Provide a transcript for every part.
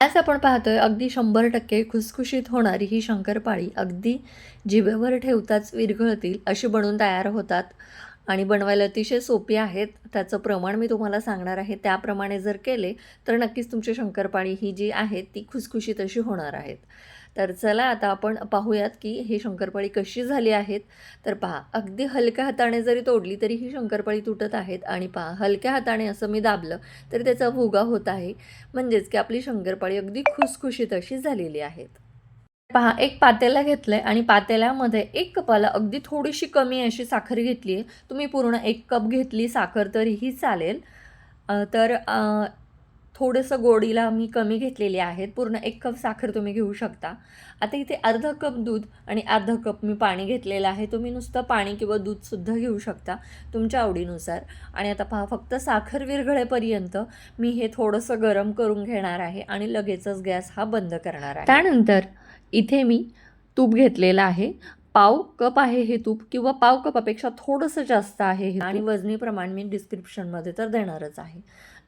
आज आपण पाहतोय अगदी शंभर टक्के खुसखुशीत होणारी ही शंकरपाळी अगदी जिभेवर ठेवताच विरघळतील अशी बनवून तयार होतात आणि बनवायला अतिशय सोपी आहेत. त्याचं प्रमाण मी तुम्हाला सांगणार आहे. त्याप्रमाणे जर केले तर नक्कीच तुमची शंकरपाळी ही जी आहे ती खुसखुशीत अशी होणार आहेत. तर चला आता आपण पाहूयात की ही शंकरपाळी कशी झाली आहेत. तर पहा अगदी हलक्या हाताने जरी तोडली तरी ही शंकरपाळी तुटत आहेत आणि पहा हलक्या हाताने असं मी दाबलं तरी त्याचा भुगा होत आहे. म्हणजेच की आपली शंकरपाळी अगदी खुसखुशीत अशी झालेली आहेत. पहा एक पातेला घेतलं आहे आणि पातेल्यामध्ये एक कपाला अगदी थोडीशी कमी अशी साखर घेतली आहे तुम्ही पूर्ण एक कप घेतली साखर तरीही चालेल. तर थोडंसं गोडीला मी कमी घेतलेली आहेत. पूर्ण एक कप साखर तुम्ही घेऊ शकता. आता इथे अर्धा कप दूध आणि अर्धा कप मी पाणी घेतलेलं आहे. तुम्ही नुसतं पाणी किंवा दूधसुद्धा घेऊ शकता तुमच्या आवडीनुसार. आणि आता पहा फक्त साखर विरघळेपर्यंत मी हे थोडंसं गरम करून घेणार आहे आणि लगेचच गॅस हा बंद करणार आहे. त्यानंतर इथे मी तूप घेतलेलं आहे. पाव कप आहे हे तूप किंवा पाव कपापेक्षा थोडंसं जास्त आहे हे आणि वजनी प्रमाण मी डिस्क्रिप्शनमध्ये तर देणारच आहे.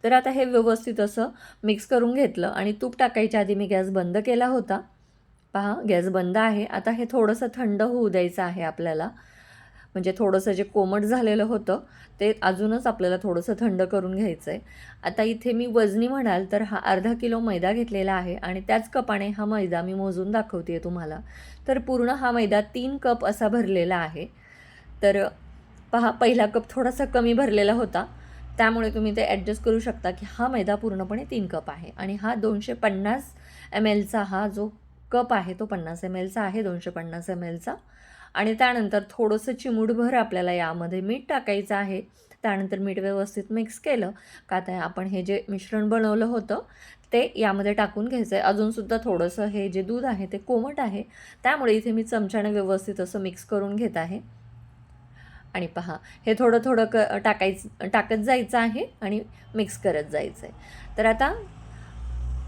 तर आता हे व्यवस्थित असं मिक्स करून घेतलं आणि तूप टाकायच्या आधी मी गॅस बंद केला होता. पहा गॅस बंद आहे. आता हे थोडंसं थंड होऊ द्यायचं आहे आपल्याला. म्हणजे थोडंसं जे कोमट झालेलं होतं ते अजूनच आपल्याला थोडंसं थंड करून घ्यायचं आहे आता इथे मी वजनी म्हणाल तर हा अर्धा किलो मैदा घेतलेला आहे आणि त्याच कपाने हा मैदा मी मोजून दाखवते तुम्हाला. तर पूर्ण हा मैदा तीन कप असा भरलेला आहे. तर पहा पहिला कप थोडासा कमी भरलेला होता. त्यामुळे तुम्ही ते ॲडजस्ट करू शकता की हा मैदा पूर्णपणे तीन कप आहे आणि हा दोनशे पन्नास एम एलचा हा जो कप आहे तो पन्नास एम एलचा आहे दोनशे पन्नास एम एलचा आणि त्यानंतर थोडंसं चिमूटभर आपल्याला यामध्ये मीठ टाकायचं आहे. त्यानंतर मीठ व्यवस्थित मिक्स केलं का आता आपण हे जे मिश्रण बनवलं होतं ते यामध्ये टाकून घ्यायचं आहे अजूनसुद्धा थोडंसं हे जे दूध आहे ते कोमट आहे. त्यामुळे इथे मी चमच्याने व्यवस्थित असं मिक्स करून घेत आहे. आणि पहा हे थोडं थोडं क टाकायचं टाकत जायचं आहे आणि मिक्स करत जायचं आहे. तर आता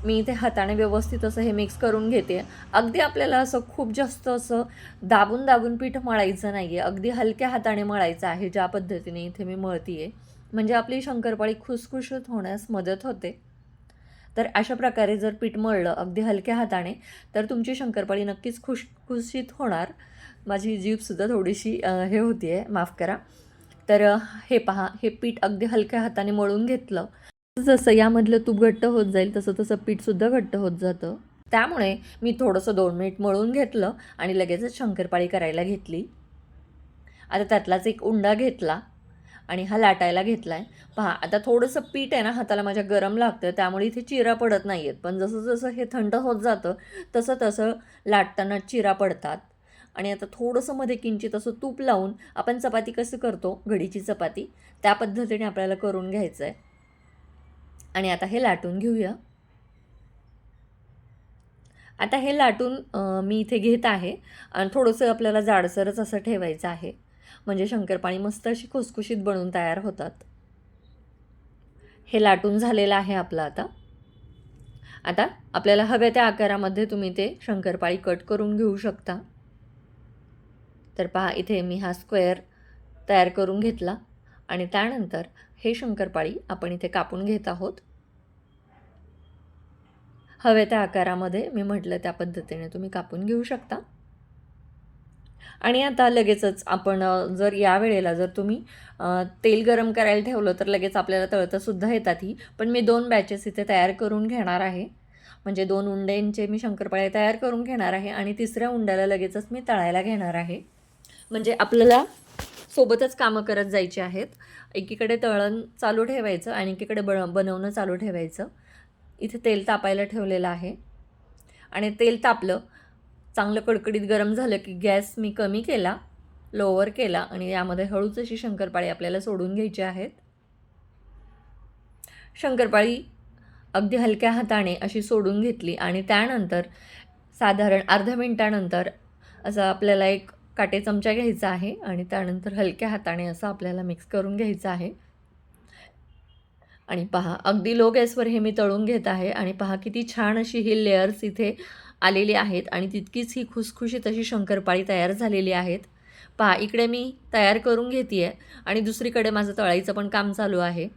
मी इथे हाताने व्यवस्थित असं हे मिक्स करून घेते. अगदी आपल्याला असं खूप जास्त असं दाबून दाबून पीठ मळायचं नाही आहे अगदी हलक्या हाताने मळायचं आहे ज्या पद्धतीने इथे मी मळती आहे म्हणजे आपली शंकरपाळी खुसखुशीत होण्यास मदत होते. तर अशा प्रकारे जर पीठ मळलं अगदी हलक्या हाताने तर तुमची शंकरपाळी नक्कीच खुश खुशीत होणार. माझी जीभसुद्धा थोडीशी हे होती आहे माफ करा. तर हे पहा हे पीठ अगदी हलक्या हाताने मळून घेतलं. जसं यामधलं तूप घट्ट होत जाईल तसं तसं पीठसुद्धा घट्ट होत जातं. त्यामुळे मी थोडंसं दोन मिनिट मळून घेतलं आणि लगेचच शंकरपाळी करायला घेतली. आता त्यातलाच एक उंडा घेतला. आणि हा लाटायला घेतला आहे पहा आता थोडंसं पीठ आहे ना हाताला माझ्या गरम लागतं त्यामुळे इथे चिरा पडत नाही आहेत पण जसं जसं हे थंड होत जातं तसं तसं लाटताना चिरा पडतात. आणि आता थोडंसं मध्ये किंचित असं तूप लावून आपण चपाती कसं करतो घडीची चपाती त्या पद्धतीने आपल्याला करून घ्यायचं आहे आणि आता हे लाटून घेऊया. आता हे लाटून मी इथे घेत आहे. आणि थोडंसं आपल्याला जाडसरच असं ठेवायचं आहे. म्हणजे शंकरपाळी मस्त अशी खुसखुशीत बनवून तयार होतात. हे लाटून झालेलं आहे आपलं आता. आता आपल्याला हव्या त्या आकारामध्ये तुम्ही ते शंकरपाळी कट करून घेऊ शकता. तर पहा इथे मी हा स्क्वेअर तयार करून घेतला आणि त्यानंतर हे शंकरपाळी आपण इथे कापून घेत आहोत. हव्या त्या आकारामध्ये मी म्हटलं त्या पद्धतीने तुम्ही कापून घेऊ शकता. आणि आता लगेचच आपण जर या वेळेला जर तुम्ही तेल गरम करायला ठेवलं तर लगेच आपल्याला तळतंसुद्धा येतात ही. पण मी दोन बॅचेस इथे तयार करून घेणार आहे. म्हणजे दोन उंड्यांचे मी शंकरपाळे तयार करून घेणार आहे आणि तिसऱ्या उंड्याला लगेचच मी तळायला घेणार आहे. म्हणजे आपल्याला सोबतच कामं करत जायची आहेत. एकीकडे तळण चालू ठेवायचं आणि एकीकडे बन बनवणं चालू ठेवायचं. इथे तेल तापायला ठेवलेलं आहे. आणि तेल तापलं चांगलं कडकडीत गरम झालं की गॅस मी कमी केला लोअर केला आणि यामध्ये हळूच अशी शंकरपाळी आपल्याला सोडून घ्यायची आहेत. शंकरपाळी अगदी हलक्या हाताने अशी सोडून घेतली आणि त्यानंतर साधारण अर्ध्या मिनटानंतर असं आपल्याला एक काटे चमचा घ्यायचा आहे आणि त्यानंतर हलक्या हाताने असं आपल्याला मिक्स करून घ्यायचं आहे. आणि पहा अगदी लो गॅसवर हे मी तळून घेत आहे आणि पहा किती छान अशी ही लेयर्स इथे आलेली आहेत आणि तितकीच ही खुसखुशीत अशी शंकरपाळी तयार झालेली आहेत. पहा इकडे मी तयार करून घेते आहे आणि दुसरीकडे माझं तळाईचं पण काम चालू आहे.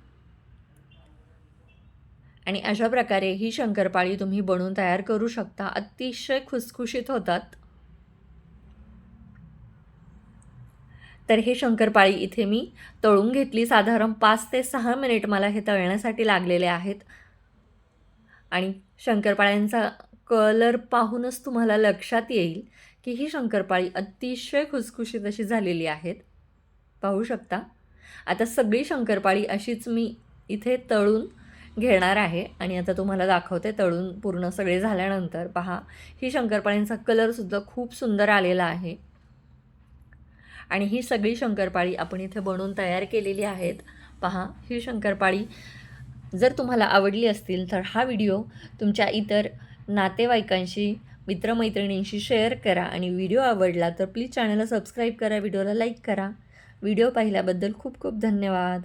आणि अशा प्रकारे ही शंकरपाळी तुम्ही बनवून तयार करू शकता. अतिशय खुसखुशीत होतात. तर हे शंकरपाळी इथे मी तळून घेतली. साधारण पाच ते सहा मिनिट मला हे तळण्यासाठी लागलेले आहेत. आणि शंकरपाळ्यांचा कलर पाहूनच तुम्हाला लक्षात येईल की ही शंकरपाळी अतिशय खुसखुशीत अशी झालेली आहेत. पाहू शकता. आता सगळी शंकरपाळी अशीच मी इथे तळून घेणार आहे आणि आता तुम्हाला दाखवते तळून पूर्ण सगळे झाल्यानंतर. पहा ही शंकरपाळींचा कलरसुद्धा खूप सुंदर आलेला आहे. आणि ही सगळी शंकरपाळी आपण इथे बनवून तयार केलेली आहेत. पहा ही शंकरपाळी जर तुम्हाला आवडली असतील तर हा व्हिडिओ तुमच्या इतर नातेवाईकांशी मित्रमैत्रिणींशी शेअर करा आणि व्हिडिओ आवडला तर प्लीज चॅनलला सबस्क्राईब करा व्हिडिओला लाईक करा. व्हिडिओ पाहिल्याबद्दल खूप खूप धन्यवाद.